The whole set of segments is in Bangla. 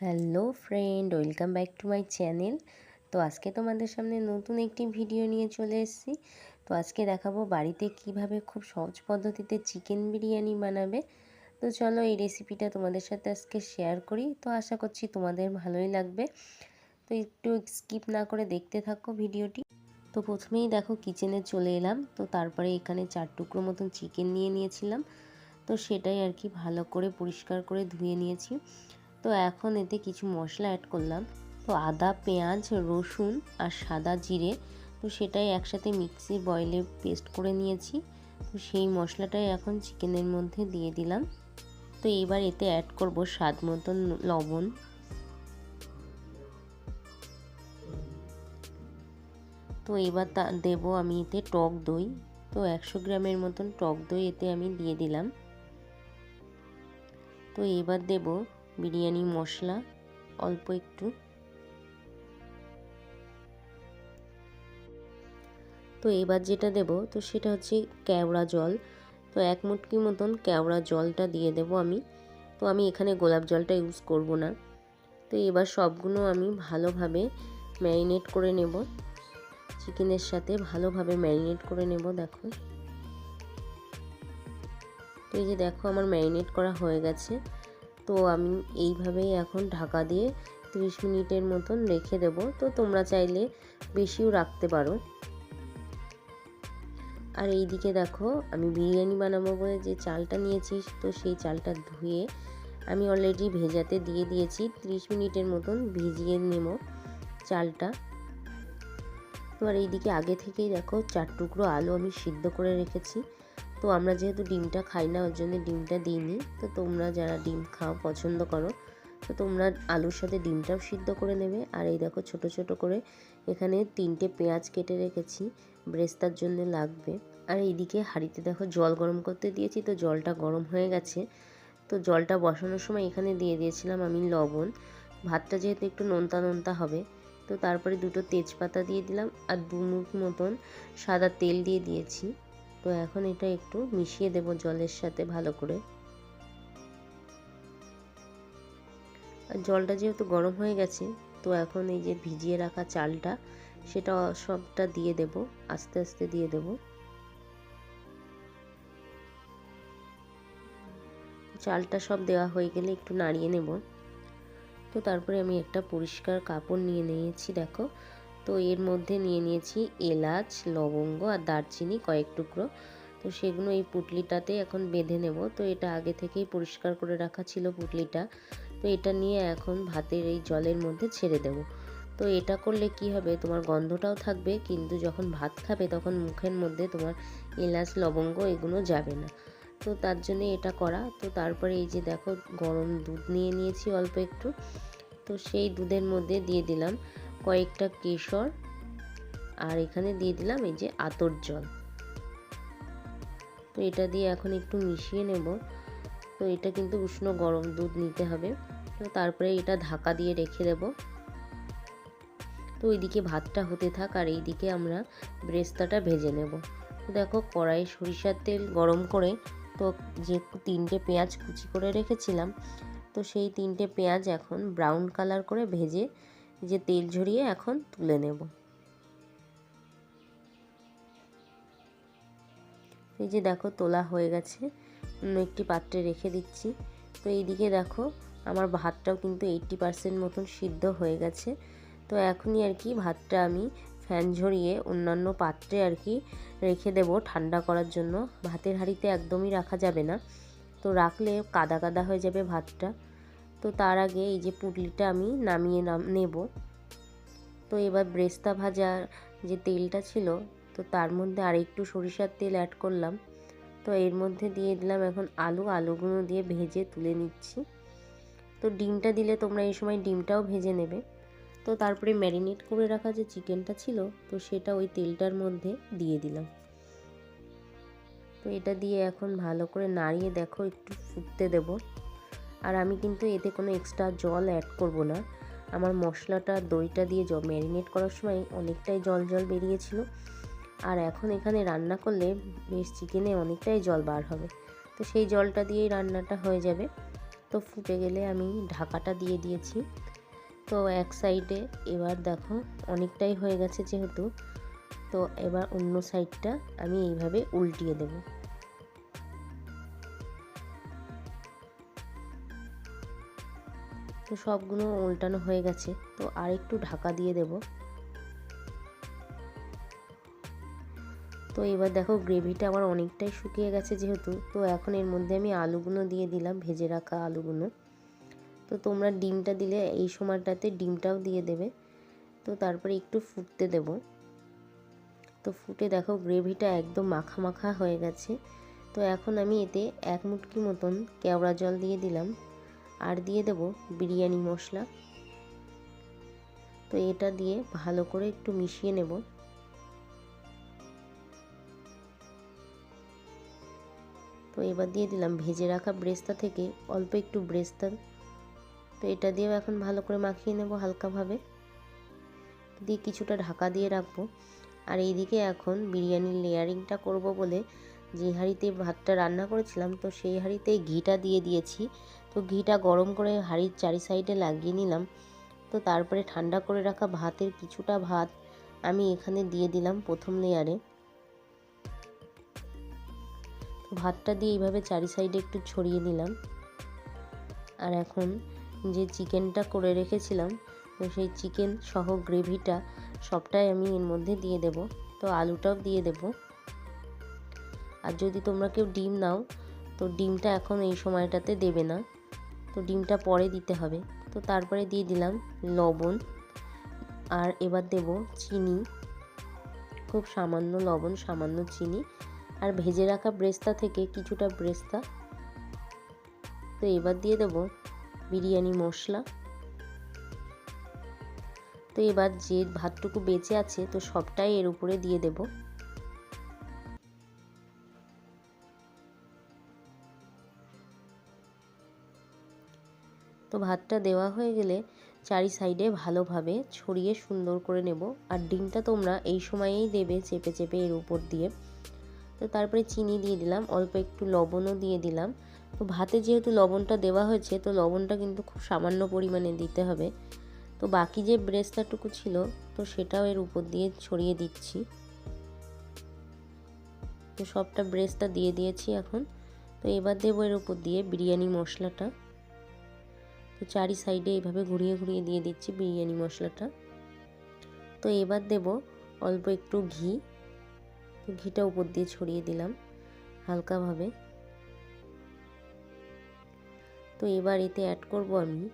Hello friend welcome back to my channel তো আজকে তোমাদের সামনে নতুন একটি ভিডিও নিয়ে চলে এসেছি। তো আজকে দেখাবো বাড়িতে কীভাবে খুব সহজ পদ্ধতিতে চিকেন বিরিয়ানি বানাবে। তো চলো এই রেসিপিটা তোমাদের সাথে আজকে শেয়ার করি। তো আশা করছি তোমাদের ভালোই লাগবে। তো একটু স্কিপ না করে দেখতে থাকো ভিডিওটি তো প্রথমেই দেখো কিচেনে চলে এলাম। তো তারপরে এখানে চার টুকরো মতন চিকেন নিয়ে নিয়েছিলাম। তো সেটাই আর কি ভালো করে পরিষ্কার করে ধুয়ে নিয়েছি। তো এখন এতে কিছু মশলা অ্যাড করলাম। তো আদা, পেঁয়াজ, রসুন আর সাদা জিরে, তো সেটাই একসাথে মিক্সি বয়েলে পেস্ট করে নিয়েছি। তো সেই মশলাটাই এখন চিকেনের মধ্যে দিয়ে দিলাম। তো এবার এতে অ্যাড করব স্বাদ মতন লবণ। তো এবার তা, দেবো আমি এতে টক দই। তো একশো গ্রামের মতন টক দই এতে আমি দিয়ে দিলাম। তো এবার দেব বিরিয়ানি, মশলা, অল্প একটু। তো এবার যেটা দেব, তো সেটা হচ্ছে কেওড়া জল। তো এক মুটকি মতন কেওড়া জলটা দিয়ে দেব আমি। তো আমি এখানে গোলাপ জলটা ইউজ করব না। তো এবার সবগুলো আমি ভালোভাবে ম্যারিনেট করে নেব। চিকেনের সাথে ভালোভাবে ম্যারিনেট করে নেব, দেখো। তো এই যে দেখো, আমার ম্যারিনেট করা হয়ে গেছে। তো আমি এইভাবেই এখন ঢাকা দিয়ে 30 মিনিটের মতন রেখে দেব। তো তোমরা চাইলে বেশিও রাখতে পারো। আর এই দিকে দেখো, আমি বিরিয়ানি বানাবো বলে যে চালটা নিয়েছি, তো সেই চালটা ধুয়ে আমি অলরেডি ভেজাতে দিয়ে দিয়েছি। 30 মিনিটের মতন ভিজিয়ে নেব চালটা। তো আর এইদিকে আগে থেকেই দেখো, চার টুকরো আলু আমি সিদ্ধ করে রেখেছি। তো আমরা যেহেতু ডিমটা খাই না, ওর জন্য ডিমটা দিইনি। তো তোমরা যারা ডিম খাও, পছন্দ করো, তো তোমরা আলুর সাথে ডিমটাও সিদ্ধ করে নেবে। আর এই দেখো ছোট ছোট করে এখানে তিনটে পেঁয়াজ কেটে রেখেছি, ব্রেস্তার জন্য লাগবে। আর এইদিকে হাঁড়িতে দেখো জল গরম করতে দিয়েছি, তো জলটা গরম হয়ে গেছে। তো জলটা বসানোর সময় এখানে দিয়ে দিয়েছিলাম আমি লবণ। ভাতটা যেহেতু একটু নোনতা নোনতা হবে, তো তারপরে দুটো তেজপাতা দিয়ে দিলাম, আর দু মুখ মতন সাদা তেল দিয়ে দিয়েছি। তো এখন এটা একটু মিশিয়ে দেব জলের সাথে ভালো করে। জলটা যেহেতু গরম হয়ে গেছে, তো এখন এই যে ভিজিয়ে রাখা চালটা, সেটা সবটা দিয়ে দেব, আস্তে আস্তে দিয়ে দেব। চালটা সব দেওয়া হয়ে গেলে একটু নাড়িয়ে নেব। তো তারপরে আমি একটা পরিষ্কার কাপড় নিয়ে নিয়েছি, দেখো। তো এর মধ্যে নিয়ে নিয়েছি এলাচ, লবঙ্গ আর দারচিনি কয়েক টুকরো। তো সেগুলো এই পুটলিটাতে এখন বেঁধে নেব। তো এটা আগে থেকেই পরিষ্কার করে রাখা ছিল পুটলিটা। তো এটা নিয়ে এখন ভাতের এই জলের মধ্যে ছেড়ে দেব। তো এটা করলে কি হবে? তোমার গন্ধটাও থাকবে, কিন্তু যখন ভাত খাবে তখন মুখের মধ্যে তোমার এলাচ, লবঙ্গ এগুলো যাবে না। তো তার জন্য এটা করা। তো তারপরে এই যে দেখো, গরম দুধ নিয়ে নিয়েছি অল্প একটু। তো সেই দুধের মধ্যে দিয়ে দিলাম। কয়েকটা কেশর আর এখানে দিয়ে দিলাম এই যে আতর জল। তো এটা দিয়ে এখন একটু মিশিয়ে নেব। তো এটা কিন্তু উষ্ণ গরম দুধ নিতে হবে। তো তারপরে এটা ঢাকা দিয়ে রেখে দেব। তো ওইদিকে ভাতটা হতে থাক আর এইদিকে আমরা ব্রেস্তাটা ভেজে নেব। তো দেখো কড়াই সরিষার তেল গরম করে তো যে তিনটে পেঁয়াজ কুচি করে রেখেছিলাম, তো সেই তিনটে পেঁয়াজ এখন ব্রাউন কালার করে ভেজে যে তেল ঝরিয়ে এখন তুলে নেব। এই যে দেখো তোলা হয়ে গেছে। অন্য একটি পাত্রে রেখে দিচ্ছি। তো এইদিকে দেখো আমার ভাতটাও কিন্তু এইটটি পারসেন্ট মতন সিদ্ধ হয়ে গেছে। তো এখনই আর কি ভাতটা আমি ফ্যান ঝরিয়ে অন্যান্য পাত্রে আর কি রেখে দেব ঠান্ডা করার জন্য। ভাতের হাঁড়িতে একদমই রাখা যাবে না। তো রাখলে কাদা কাদা হয়ে যাবে ভাতটা। তো তার আগে এই যে পুটলিটা আমি নামিয়ে নাম, নেব। তো এবার ব্রেস্তা ভাজার যে তেলটা ছিল, তো তার মধ্যে আর একটু সরিষার তেল অ্যাড করলাম। তো এর মধ্যে দিয়ে দিলাম এখন আলু, আলুগুলো দিয়ে ভেজে তুলে নিচ্ছি। তো ডিমটা দিলে তোমরা এই সময় ডিমটাও ভেজে নেবে। তো তারপরে ম্যারিনেট করে রাখা যে চিকেনটা ছিল, তো সেটা ওই তেলটার মধ্যে দিয়ে দিলাম। তো এটা দিয়ে এখন ভালো করে নাড়িয়ে দেখো, একটু ফুটতে দেব। আর আমি কিন্তু এতে কোনো এক্সট্রা জল অ্যাড করব না। আমার মশলাটা, দইটা দিয়ে ম্যারিনেট করার সময় অনেকটাই জল জল বেরিয়েছিল। আর এখন এখানে রান্না করলে বেশ চিকেনে অনেকটাই জল বার হবে। তো সেই জলটা দিয়েই রান্নাটা হয়ে যাবে। তো ফুটে গেলে আমি ঢাকাটা দিয়ে দিয়েছি। তো এক সাইডে এবার দেখো অনেকটাই হয়ে গেছে যেহেতু। তো এবার অন্য সাইডটা আমি এইভাবে উল্টিয়ে দেব। তো সবগুলো উল্টানো হয়ে গেছে, তো আর একটু ঢাকা দিয়ে দেব। তো এবার দেখো গ্রেভিটা আমার অনেকটাই শুকিয়ে গেছে যেহেতু, তো এখন এর মধ্যে আমি আলুগুলো দিয়ে দিলাম, ভেজে রাখা আলুগুলো। তো তোমরা ডিমটা দিলে এই সময়টাতে ডিমটাও দিয়ে দেবে। তো তারপরে একটু ফুটতে দেব। তো ফুটে দেখো গ্রেভিটা একদম মাখা মাখা হয়ে গেছে। তো এখন আমি এতে এক মুটকি মতন কেওড়া জল দিয়ে দিলাম। আর দিয়ে দেব বিরিয়ানি মশলা। তো এটা দিয়ে ভালো করে একটু মিশিয়ে নেব। তো এবার দিয়ে দিলাম ভেজে রাখা ব্রেস্তা থেকে অল্প একটু ব্রেস্তা। তো এটা দিয়েও এখন ভালো করে মাখিয়ে নেব হালকাভাবে। দিয়ে কিছুটা ঢাকা দিয়ে রাখব। আর এইদিকে এখন বিরিয়ানির লেয়ারিংটা করব বলে যে হাঁড়িতে ভাতটা রান্না করেছিলাম, তো সেই হাঁড়িতে ঘিটা দিয়ে দিয়েছি। তো ঘিটা গরম করে হাঁড়ির চারি সাইডে লাগিয়ে নিলাম। তো তারপরে ঠান্ডা করে রাখা ভাতের কিছুটা ভাত আমি এখানে দিয়ে দিলাম প্রথম লেয়ারে ভাতটা দিয়ে এইভাবে চারি সাইডে একটু ছড়িয়ে দিলাম আর এখন যে চিকেনটা করে রেখেছিলাম, তো সেই চিকেন সহ গ্রেভিটা সবটাই আমি এর মধ্যে দিয়ে দেব। তো আলুটাও দিয়ে দেব। আর যদি তোমরা কেউ ডিম নাও, তো ডিমটা এখন এই সময়টাতে দেবে না। তো ডিমটা পরে দিতে হবে। তো তারপরে দিয়ে দিলাম লবণ আর এবার দেব চিনি। খুব সামান্য লবণ, সামান্য চিনি। আর ভেজে রাখা ব্রেস্তা থেকে কিছুটা ব্রেস্তা। তো এবার দিয়ে দেব বিরিয়ানি মশলা। তো এবার যে ভাতটুকু বেঁচে আছে তো সবটাই এর উপরে দিয়ে দেব। তো ভাতটা দেওয়া হয়ে গেলে চারি সাইডে ভালোভাবে ছড়িয়ে সুন্দর করে নেব। আর ডিমটা তোমরা এই সময়েই দেবে চেপে চেপে এর উপর দিয়ে। তো তারপরে চিনি দিয়ে দিলাম, অল্প একটু লবণও দিয়ে দিলাম। তো ভাতে যেহেতু লবণটা দেওয়া হয়েছে, তো লবণটা কিন্তু খুব সামান্য পরিমাণে দিতে হবে। তো বাকি যে ব্রেস্তাটুকু ছিল, তো সেটাও এর উপর দিয়ে ছড়িয়ে দিচ্ছি। তো সবটা ব্রেস্তা দিয়ে দিয়েছি এখন। তো এবার দেবো এর উপর দিয়ে বিরিয়ানি মশলাটা। তো চারি সাইডে এইভাবে ঘুরিয়ে ঘুরিয়ে দিয়ে দিচ্ছি বিরিয়ানি মশলাটা। তো এবার দেব অল্প একটু ঘি। ঘিটা উপর দিয়ে ছড়িয়ে দিলাম হালকাভাবে। তো এবার এতে অ্যাড করব আমি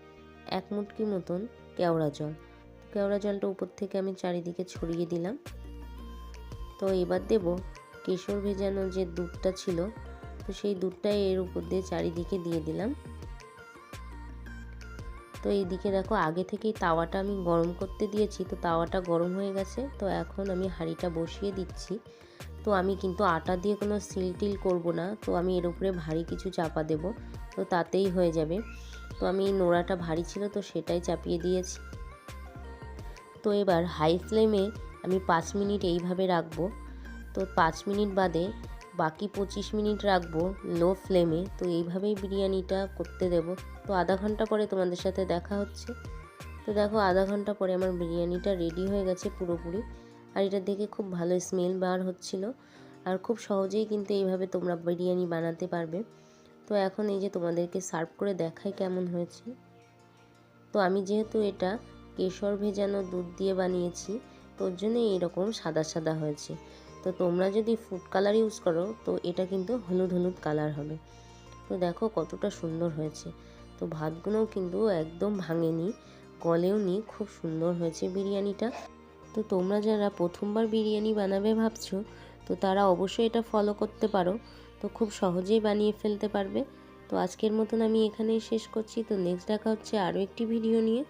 এক মুটকি মতন কেওড়া জল। কেওড়া জলটা উপর থেকে আমি চারিদিকে ছড়িয়ে দিলাম। তো এবার দেব কেশর ভেজানো যে দুধটা ছিল, তো সেই দুধটাই এর উপর দিয়ে চারিদিকে দিয়ে দিলাম। তো এইদিকে দেখো, আগে থেকেই তাওয়াটা আমি গরম করতে দিয়েছি, তো তাওয়াটা গরম হয়ে গেছে, তো এখন আমি হাঁড়িটা বসিয়ে দিচ্ছি। তো আমি কিন্তু আটা দিয়ে কোনো সিল টিল করব না, তো আমি এর উপরে ভারী কিছু চাপা দেব, তো তাতেই হয়ে যাবে। তো আমি নোড়াটা ভারী ছিল, তো সেটাই চাপিয়ে দিয়েছি। তো এবার হাই ফ্লেমে আমি পাঁচ মিনিট এইভাবে রাখব। তো পাঁচ মিনিট বাদে বাকি পঁচিশ মিনিট রাখব লো ফ্লেমে তো এইভাবেই বিরিয়ানিটা করতে দেব। তো আধা ঘণ্টা পরে তোমাদের সাথে দেখা হচ্ছে। তো দেখো, আধা ঘণ্টা পরে আমার বিরিয়ানিটা রেডি হয়ে গেছে পুরোপুরি। আর এটা দেখে খুব ভালো স্মেল বার হচ্ছিল। আর খুব সহজেই কিন্তু এইভাবে তোমরা বিরিয়ানি বানাতে পারবে। তো এখন এই যে তোমাদেরকে সার্ভ করে দেখাই কেমন হয়েছে। তো আমি যেহেতু এটা কেশর ভেজানো দুধ দিয়ে বানিয়েছি তোর জন্য এইরকম সাদা সাদা হয়েছে। তো তোমরা যদি ফুড কালার ইউজ করো, তো এটা কিন্তু হলুদ হলুদ কালার হবে। তো দেখো কতটা সুন্দর হয়েছে। তো ভাতগুলোও কিন্তু একদম ভাঙেনি, গলেও নি, খুব সুন্দর হয়েছে বিরিয়ানিটা। তো তোমরা যারা প্রথমবার বিরিয়ানি বানাবে ভাবছ, তো তারা অবশ্যই এটা ফলো করতে পারো। তো খুব সহজেই বানিয়ে ফেলতে পারবে। তো আজকের মতন আমি এখানেই শেষ করছি। তো নেক্সট দেখা হচ্ছে আরও একটি ভিডিও নিয়ে।